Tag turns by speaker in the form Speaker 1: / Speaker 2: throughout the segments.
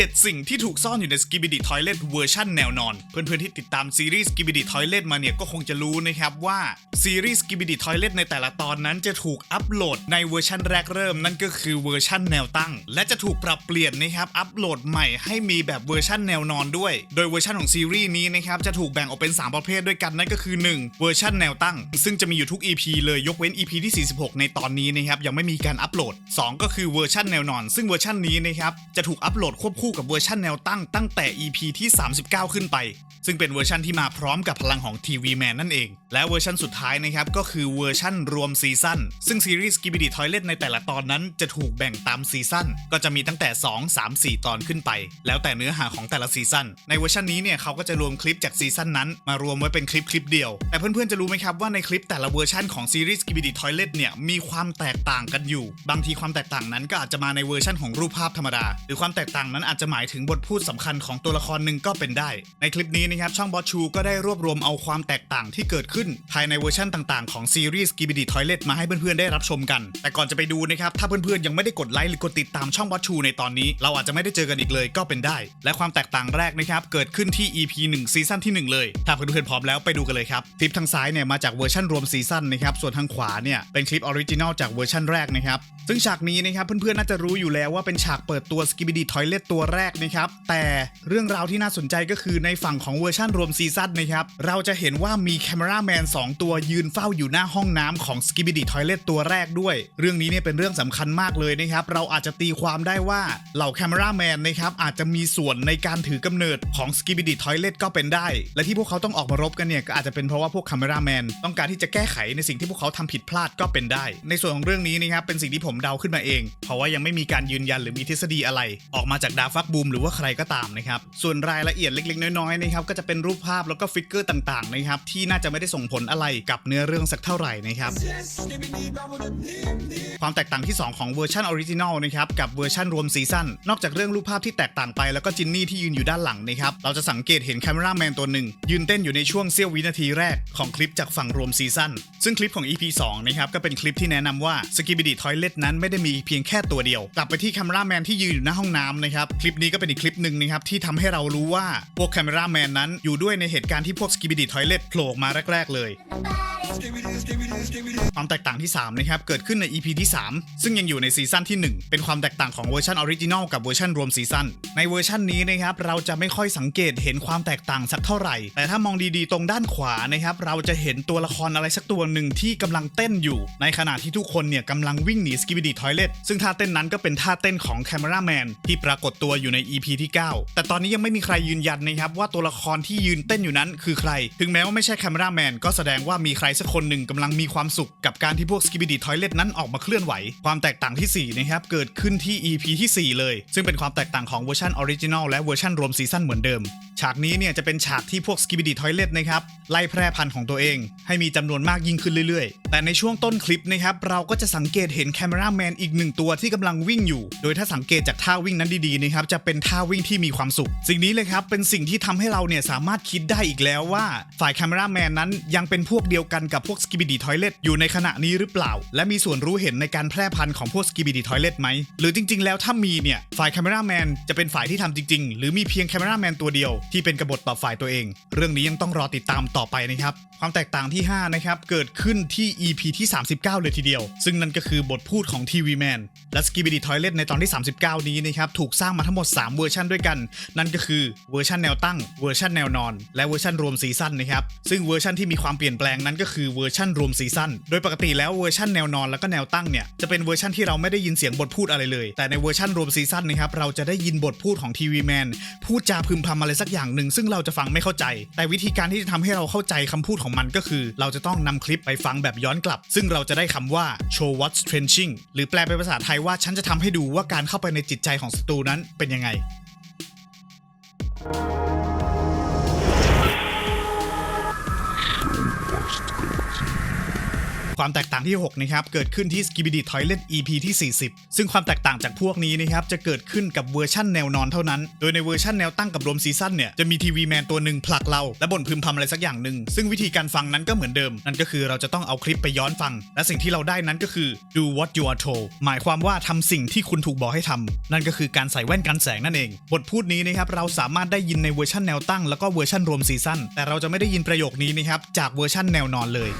Speaker 1: 7 สิ่งที่ถูกซ่อนอยู่ใน Skibidi Toilet เวอร์ชันแนวนอน เพื่อนๆที่ติดตามซีรีส์ Skibidi Toilet มาเนี่ยก็คงจะรู้นะครับว่าซีรีส์ Skibidi Toilet ในแต่ละตอนนั้นจะถูกอัปโหลดในเวอร์ชันแรกเริ่มนั่นก็คือเวอร์ชันแนวตั้ง และจะถูกปรับเปลี่ยนนะครับอัปโหลดใหม่ให้มีแบบเวอร์ชันแนวนอนด้วย โดยเวอร์ชันของซีรีส์นี้นะครับจะถูกแบ่งออกเป็น 3 ประเภทด้วยกันนั่นก็คือ 1 เวอร์ชันแนวตั้ง ซึ่งจะมีอยู่ทุก EP เลยยกเว้น EP ที่ 46 ในตอนนี้นะครับยังไม่มีการอัปโหลด 2 ก็คือเวอร์ชันแนวนอน ซึ่งเวอร์ชันนี้นะครับจะถูกอัปโหลดควบคู่กับเวอร์ชันแนวตั้งตั้งแต่ EP ที่ 39 ขึ้นไป ซึ่งเป็นเวอร์ชันที่มาพร้อมกับพลังของทีวีแมนนั่นเอง และเวอร์ชันสุดท้ายนะครับ ก็คือเวอร์ชันรวมซีซั่นซึ่งซีรีส์ Skibidi Toilet ในแต่ละตอนนั้นจะถูกแบ่งตามซีซั่นก็จะมีตั้งแต่ 2 3 4 ตอนขึ้นไป แล้วแต่เนื้อหาของแต่ละซีซั่นในเวอร์ชันนี้เนี่ยเขาก็จะรวมคลิปจากซีซั่นนั้น มารวมไว้เป็นคลิปคลิปเดียว แต่เพื่อนๆจะรู้ไหมครับว่าในคลิปแต่ละเวอร์ชันของซีรีส์ Skibidi Toilet เนี่ยมีความแตกต่างกันอยู่ บางทีความแตกต่างนั้นก็อาจจะมาในเวอร์ชันของรูปภาพธรรมดา หรือความแตกต่างนั้นอาจจะหมายถึงบทพูดสำคัญของตัวละครหนึ่งก็เป็นได้ ในคลิปนี้นะครับช่องบอสชูก็ได้รวบรวมเอาความแตกต่างที่เกิดขึ้น ภายในเวอร์ชันต่างๆของซีรีส์ Skibidi Toilet มาให้เพื่อนๆได้รับชมกัน แต่ก่อนจะไปดูนะครับถ้าเพื่อนๆยังไม่ได้กดไลค์หรือกดติดตามช่องบอสชูในตอนนี้ เราอาจจะไม่ได้เจอกันอีกเลยก็เป็นได้ และความแตกต่างแรกนะครับเกิดขึ้นที่ EP 1ซีซั่นที่ 1 เลย ถ้าเพื่อนๆพร้อมแล้วไปดูกันเลยครับคลิปทางซ้ายเนี่ยมาจากเวอร์ชันรวมซีซั่นนะครับส่วนทางขวาเนี่ยเป็นคลิปออริจินอลจากเวอร์ชันแรกนะครับซึ่งฉากนี้นะครับเพื่อนๆน่าจะรู้อยู่แล้วว่าเป็นฉากเปิดตัว Skibidi Toilet ตัวแรกนะครับ แต่เรื่องราวที่น่าสนใจก็คือในฝั่งของเวอร์ชันรวมซีซั่นนะครับ เราจะเห็นว่ามีแคมราแมน2 ตัวยืนเฝ้าอยู่หน้าห้องน้ำของ Skibidi Toilet ตัวแรกด้วย เรื่องนี้เนี่ยเป็นเรื่องสำคัญมากเลยนะครับ เราอาจจะตีความได้ว่าเหล่าแคมราแมนนะครับอาจจะมีส่วนในการถือกำเนิดของ Skibidi Toilet ก็เป็นได้ และที่พวกเขาต้องออกมารบกันเนี่ยก็อาจจะเป็นเพราะว่าพวกแคมราแมนต้องการที่จะแก้ไขในสิ่งที่พวกเขาทำผิดพลาดก็เป็นได้ ในส่วนของเรื่องนี้นะครับเป็นสิ่งที่ผมเดาขึ้นมาเอง เพราะว่ายังไม่มีการยืนยันหรือมีทฤษฎีอะไร ออกมาจากดาฟักบูมหรือว่าใครก็ตามนะครับ ส่วนรายละเอียดเล็กๆ น้อยๆนะครับก็จะเป็นรูปภาพแล้วก็ฟิกเกอร์ต่างๆนะครับที่น่าจะไม่ได้ส่งผลอะไรกับเนื้อเรื่องสักเท่าไหร่นะครับ ความแตกต่างที่ 2 ของเวอร์ชันออริจินอลนะครับกับเวอร์ชันรวมซีซั่นนอกจากเรื่องรูปภาพที่แตกต่างไปแล้วก็จินนี่ที่ยืนอยู่ด้านหลังนะครับเราจะสังเกตเห็นแคมราแมนตัวหนึ่งยืนเต้นอยู่ในช่วงเสี้ยววินาทีแรกของคลิปจากฝั่งรวมซีซั่นซึ่งคลิปของ EP 2นะครับก็เป็นคลิปที่แนะนำว่า Skibidi Toilet นั้นไม่ได้มีเพียงแค่ตัวเดียว กลับไปที่แคมราแมนที่ยืนอยู่หน้าห้องน้ำนะครับคลิปนี้ก็เป็นอีกคลิปหนึ่งนะครับที่ทำให้เรารู้ว่าพวกแคมราแมนนั้นอยู่ด้วยในเหตุการณ์ที่พวก Skibidi Toilet โผล่ออกมาแรก ๆ เลย ความแตกต่างที่ 3 นะครับ เกิดขึ้นใน EP ที่ 3 ซึ่งยังอยู่ในซีซั่นที่ 1 เป็นความแตกต่างของเวอร์ชันออริจินอลกับเวอร์ชันรวมซีซั่นในเวอร์ชันนี้นะครับเราจะไม่ค่อยสังเกตเห็นความแตกต่างสักเท่าไหร่ แต่ถ้ามองดีๆ ตรงด้านขวานะครับเราจะเห็นตัวละครอะไรสักตัวหนึ่งที่กำลังเต้นอยู่ ในขณะที่ทุกคนเนี่ยกำลังวิ่งหนีสกิบิดีทอยเลตซึ่งท่าเต้นนั้นก็เป็นท่าเต้นของแคมราแมนที่ปรากฏตัวอยู่ใน EP ที่ 9 แต่ตอนนี้ยังไม่มีใครยืนยันนะครับว่าตัวละครที่ยืนเต้นอยู่นั้นคือใคร ถึงแม้ว่าไม่ใช่แคมราแมนก็แสดงว่ามีใครสักคนหนึ่งกำลังมีความสุขกับการที่พวก Skibidi Toilet นั้นออกมาเคลื่อนไหว ความแตกต่างที่ 4 นะครับ เกิดขึ้นที่ EP ที่ 4 เลย ซึ่งเป็นความแตกต่างของเวอร์ชันออริจินอลและเวอร์ชันรวมซีซั่นเหมือนเดิม ฉากนี้เนี่ยจะเป็นฉากที่พวก Skibidi Toilet นะครับไล่แพร่พันธุ์ของตัวเอง ให้มีจำนวนมากยิ่งขึ้นเรื่อยๆ แต่ในช่วงต้นคลิปนะครับเราก็จะสังเกตเห็นแคมราแมนอีกหนึ่งตัวที่กำลังวิ่งอยู่ โดยถ้าสังเกตจากท่าวิ่งนั้นดีๆนะครับจะเป็นท่าวิ่งที่มีความสุข สิ่งนี้เลยครับเป็นสิ่งที่ทำให้เราเนี่ยสามารถคิดได้อีกแล้วว่าฝ่ายแคมราแมนนั้นยังเป็นพวกเดียวกันกับพวก Skibidi Toilet อยู่ในขณะนี้หรือเปล่า และมีส่วนรู้เห็นในการแพร่พันธุ์ของพวก Skibidi Toilet ไหม หรือจริง ๆ แล้วถ้ามีเนี่ย ฝ่ายแคมราแมนจะเป็นฝ่ายที่ทำจริง ๆ หรือมีเพียงแคมราแมนตัวเดียวที่เป็นกบฏต่อฝ่ายตัวเอง เรื่องนี้ยังต้องรอติดตามต่อไปนะครับความแตกต่างที่ 5 นะครับ เกิดขึ้นที่ EP ที่ 39 เลยทีเดียว ซึ่งนั่นก็คือบทพูดของทีวีแมนและ Skibidi Toilet ในตอนที่ 39 นี้นะครับ ถูกสร้างมาทั้งหมด 3 เวอร์ชันด้วยกัน นั่นก็คือเวอร์ชันแนวตั้ง เวอร์ชันแนวนอน และเวอร์ชันรวมซีซั่นนะครับ ซึ่งเวอร์ชันที่มีความเปลี่ยนแปลงนั้นก็คือเวอร์ชันรวมซีซั่นโดยปกติแล้วเวอร์ชันแนวนอนแล้วก็แนวตั้งเนี่ยจะเป็นเวอร์ชันที่เราไม่ได้ยินเสียงบทพูดอะไรเลย แต่ในเวอร์ชันรวมซีซั่นนะครับเราจะได้ยินบทพูดของทีวีแมนพูดจาพึมพำอะไรสักอย่างหนึ่งซึ่งเราจะฟังไม่เข้าใจ แต่วิธีการที่จะทำให้เราเข้าใจคำพูดของมันก็คือ เราจะต้องนำคลิปไปฟังแบบย้อนกลับ ซึ่งเราจะได้คำว่า show what's trenching หรือแปลเป็นภาษาไทยว่าฉันจะทำให้ดูว่าการเข้าไปในจิตใจของศัตรูนั้นเป็นยังไง ความแตกต่างที่ 6 นะครับ เกิดขึ้นที่ Skibidi Toilet EP ที่ 40 ซึ่งความแตกต่างจากพวกนี้นะครับ จะเกิดขึ้นกับเวอร์ชั่นแนวนอนเท่านั้น โดยในเวอร์ชันแนวตั้งกับรวมซีซั่นเนี่ย จะมีทีวีแมนตัวหนึ่งผลักเรา และบ่นพึมพำอะไรสักอย่างหนึ่ง ซึ่งวิธีการฟังนั้นก็เหมือนเดิม นั่นก็คือเราจะต้องเอาคลิปไปย้อนฟัง และสิ่งที่เราได้นั้นก็คือ do what you are told หมายความว่าทำสิ่งที่คุณถูกบอกให้ทำนั่นก็คือการใส่แว่นกันแสงนั่นเอง บทพูดนี้นะครับเราสามารถได้ยินในเวอร์ชันแนวตั้งแล้วก็เวอร์ชันรวมซีซั่นแต่เราจะไม่ได้ยินประโยคนี้นะครับจากเวอร์ชันแนวนอนเลย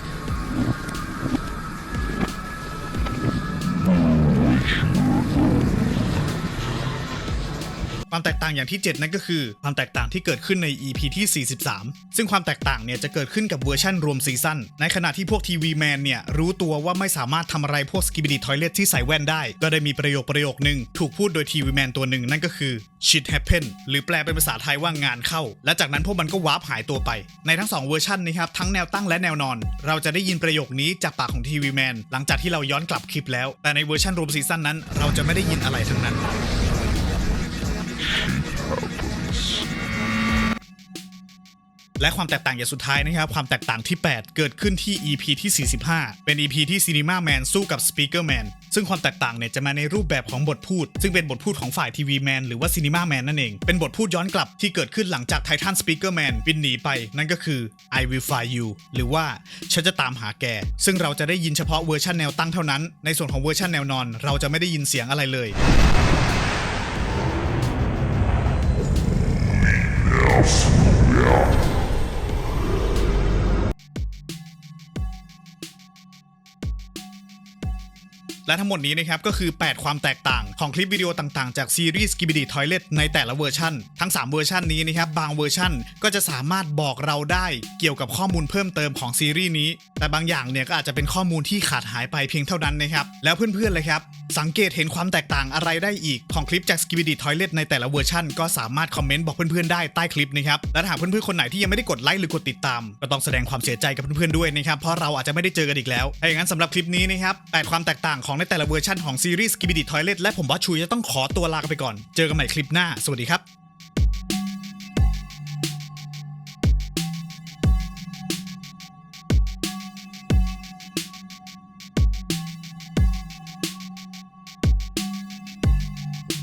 Speaker 1: ความแตกต่างอย่างที่ 7 นั่นก็คือ ความแตกต่างที่เกิดขึ้นใน EP ที่ 43 ซึ่งความแตกต่างเนี่ยจะเกิดขึ้นกับเวอร์ชั่นรวมซีซั่นในขณะที่พวกทีวีแมนเนี่ยรู้ตัวว่าไม่สามารถทำอะไรพวกสกิบิดีทอยเลทที่ใส่แว่นได้ ก็ได้มีประโยคประโยคนึงถูกพูดโดยทีวีแมนตัวหนึ่งนั่นก็คือ shit happen หรือแปลเป็นภาษาไทยว่างานเข้า และจากนั้นพวกมันก็วาร์ปหายตัวไป ในทั้งสองเวอร์ชันนะครับทั้งแนวตั้งและแนวนอน เราจะได้ยินประโยคนี้จากปากของทีวีแมนหลังจากที่เราย้อนกลับคลิปแล้ว แต่ในเวอร์ชันรวมซีซั่นนั้น เราจะไม่ได้ยินอะไรทั้งนั้น และความแตกต่างอย่างสุดท้ายนะครับ ความแตกต่างที่ 8 เกิดขึ้นที่ EP ที่ 45 เป็น EP ที่ Cinema Man สู้กับ Speaker Man ซึ่งความแตกต่างเนี่ยจะมาในรูปแบบของบทพูด ซึ่งเป็นบทพูดของฝ่ายทีวีแมนหรือว่า Cinema Man นั่นเอง เป็นบทพูดย้อนกลับที่เกิดขึ้นหลังจากไททัน Speaker Man บินหนีไป นั่นก็คือ I will find you หรือว่าฉันจะตามหาแก ซึ่งเราจะได้ยินเฉพาะเวอร์ชันแนวตั้งเท่านั้น ในส่วนของเวอร์ชันแนวนอน เราจะไม่ได้ยินเสียงอะไรเลย และทั้งหมดนี้นะครับก็คือ 8 ความแตกต่างของคลิปวิดีโอต่างๆ จากซีรีส์ Skibidi Toilet ในแต่ละเวอร์ชันทั้ง 3 เวอร์ชันนี้นะครับบางเวอร์ชันก็จะสามารถบอกเราได้เกี่ยวกับข้อมูลเพิ่มเติมของซีรีส์นี้ แต่บางอย่างเนี่ยก็อาจจะเป็นข้อมูลที่ขาดหายไปเพียงเท่านั้นนะครับแล้วเพื่อนๆเลยครับสังเกตเห็นความแตกต่างอะไรได้อีกของคลิปจาก Skibidi Toilet ในแต่ละเวอร์ชันก็สามารถคอมเมนต์บอกเพื่อนๆได้ใต้คลิปนะครับและหากเพื่อนๆคนไหนที่ยังไม่ได้กดไลค์หรือกดติดตาม ก็ต้องแสดงความเสียใจกับเพื่อนๆด้วยนะครับเพราะเราอาจจะไม่ได้เจอกันอีกแล้วถ้าอย่างนั้นสำหรับคลิปนี้นะครับแปดความแตกต่างของในแต่ละเวอร์ชันของซีรีส์กิบิดิทอยเลตและผมบอสชูจะต้องขอตัวลากไปก่อน เจอกันใหม่คลิปหน้า สวัสดีครับ